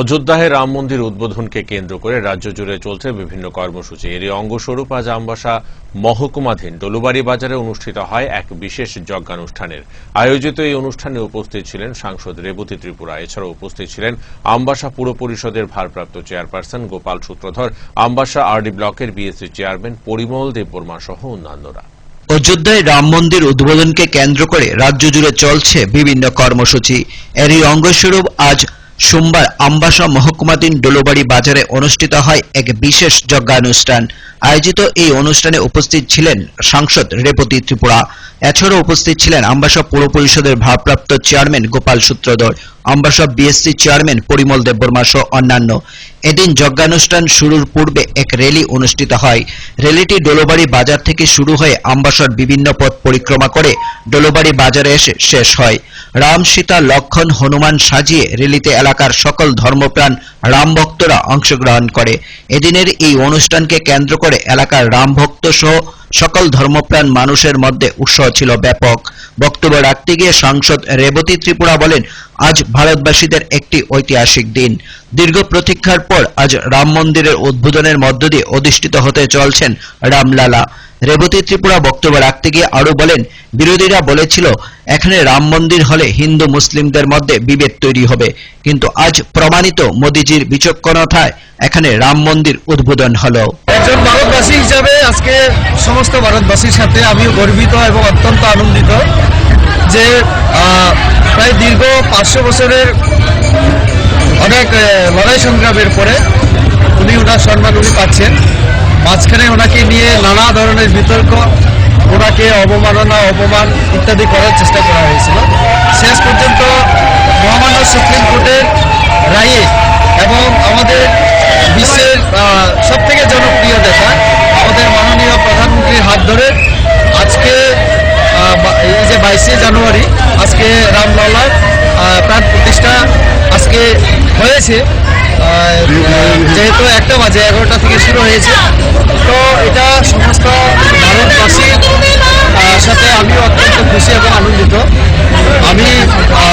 অযোধ্যায় রাম মন্দির উদ্বোধনকে কেন্দ্র করে রাজ্য জুড়ে চলছে বিভিন্ন কর্মসূচি। এরই অঙ্গস্বরূপ আজ আমবাসা মহকুমাধীন ডলুবাড়ি বাজারে অনুষ্ঠিত হয় এক বিশেষ যজ্ঞানুষ্ঠানের। আয়োজিত এই অনুষ্ঠানে উপস্থিত ছিলেন সাংসদ রেবতী ত্রিপুরা। এছাড়াও উপস্থিত ছিলেন আমবাসা পুর পরিষদের ভারপ্রাপ্ত চেয়ারপারসন গোপাল সূত্রধর, আমবাসা আরডি ব্লকের বিএসসি চেয়ারম্যান পরিমল দেববর্মা সহ অন্যান্যরা। অযোধ্যায় রাম মন্দির উদ্বোধনকে কেন্দ্র করে রাজ্য জুড়ে চলছে বিভিন্ন কর্মসূচি। এরই অঙ্গস্বরূপ আজ সোমবার আমবাসা মহকুমাধীন ডোলোবাড়ি বাজারে অনুষ্ঠিত হয় এক বিশেষ যজ্ঞানুষ্ঠান। আয়োজিত এই অনুষ্ঠানে উপস্থিত ছিলেন সাংসদ রেবতী ত্রিপুরা। এছাড়াও উপস্থিত ছিলেন আমবাসা পৌর পরিষদের ভারপ্রাপ্ত chairman Gopal Sutradhar, Ambassa BSC chairman Parimal Debbarma সহ অন্যান্য। এদিন যজ্ঞানুষ্ঠান শুরুর পূর্বে এক র্যালি অনুষ্ঠিত হয়। র্যালিটি ডোলোবাড়ি বাজার থেকে শুরু হয়ে আমবাসার বিভিন্ন পথ পরিক্রমা করে ডোলোবাড়ি বাজারে এসে শেষ হয়। রাম সীতা লক্ষণ, হনুমান সাজিয়ে রেলিতে এলাকার সকল ধর্মপ্রাণ রাম ভক্তরা অংশগ্রহণ করে। এদিনের এই অনুষ্ঠানকে কেন্দ্র করে এলাকার রাম ভক্ত সহ সকল ধর্মপ্রাণ মানুষের মধ্যে উৎসাহ ছিল ব্যাপক। বক্তব্য রাখতে গিয়ে সাংসদ রেবতী ত্রিপুরা বলেন, আজ ভারতবাসীদের একটি ঐতিহাসিক দিন। দীর্ঘ প্রতীক্ষার পর আজ রাম মন্দিরের উদ্বোধনের মধ্য দিয়ে অধিষ্ঠিত হতে চলছেন রামলালা। রেবতী ত্রিপুরা বক্তব্য রাখতে গিয়ে আরও বলেন, বিরোধীরা বলেছিল, এখানে রাম মন্দির হলে হিন্দু মুসলিমদের মধ্যে বিভেদ তৈরি হবে। কিন্তু আজ প্রমাণিত মোদিজির বিচক্ষণতায় এখানে রাম মন্দির উদ্বোধন হলো। একজন ভারতবাসী হিসাবে আজকে সমস্ত ভারতবাসীর সাথে আমিও গর্বিত এবং অত্যন্ত আনন্দিত যে প্রায় দীর্ঘ পাঁচশো বছরের অনেক লড়াই সংগ্রামের পরে উনি ওনার সম্মান উনি পাচ্ছেন। মাঝখানে ওনাকে নিয়ে নানা ধরনের বিতর্ক, ওনাকে অবমাননা, অপমান ইত্যাদি করার চেষ্টা করা হয়েছিল। শেষ পর্যন্ত মহামান্য ধরে আজকে এই যে বাইশে জানুয়ারি, আজকে রামলালার প্রাণ প্রতিষ্ঠা আজকে হয়েছে। যেহেতু একটা বাজে এগারোটা থেকে শুরু হয়েছে। তো এটা সমস্ত ভারতবাসীর সাথে আমি অত্যন্ত খুশি এবং আনন্দিত। আমি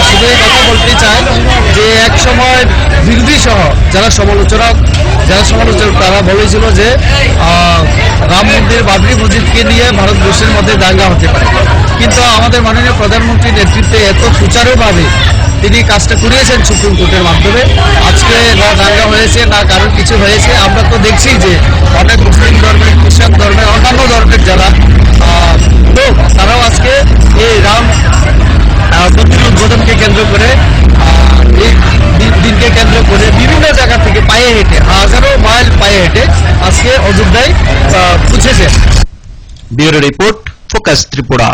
শুধু এই কথা বলতে চাই যে এক সময় বিরোধী সহ যারা সমালোচনা যারা সমালোচক, তারা বলেছিল যে রাম মন্দির বাবরি মসজিদকে নিয়ে ভারতবর্ষের মধ্যে দাঙ্গা হতে পারে। কিন্তু আমাদের মাননীয় প্রধানমন্ত্রীর নেতৃত্বে এত সুচারুভাবে তিনি কাজটা করিয়েছেন সুপ্রিম কোর্টের মাধ্যমে। আজকে না দাঙ্গা হয়েছে, না কারণ কিছু হয়েছে, আমরা তো দেখছি যে অনেক মুসলিম ধর্মের, খ্রিস্টান ধর্মের, অন্যান্য ধর্মের যারা হেঁটে আজকে অযোধ্যায় পৌঁছেছে ব্যুরো রিপোর্ট ফোকাস ত্রিপুরা।